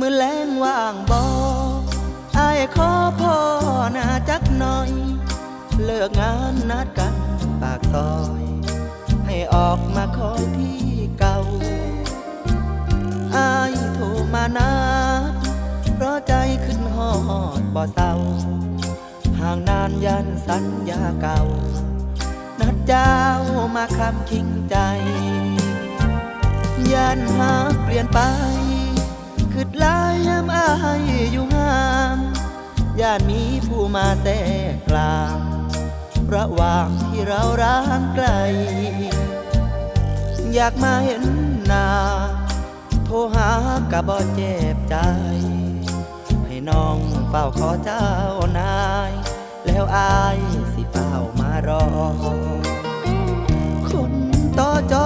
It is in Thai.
มือแรงว่างบออายขอพ่อนาจักหน่อย เลิกงานนัดกันปากซอย ให้ออกมาคอยที่เก่าอายโทรมานะเพราะใจขึ้นหอดบ่เศร้าห่างนานยันสัญญาเก่า นัดเจ้ามาคำคิงใจ ยันหากเปลี่ยนไป ย่านมีผู้มาแทรกกลางระหว่างที่เราร้างไกล อยากมาเห็นหน้าโทรหากะบ่เจ็บใจ ให้น้องเฝ้าขอเจ้านาย แล้วอายสิเฝ้ามารอ คนต่อจอวอ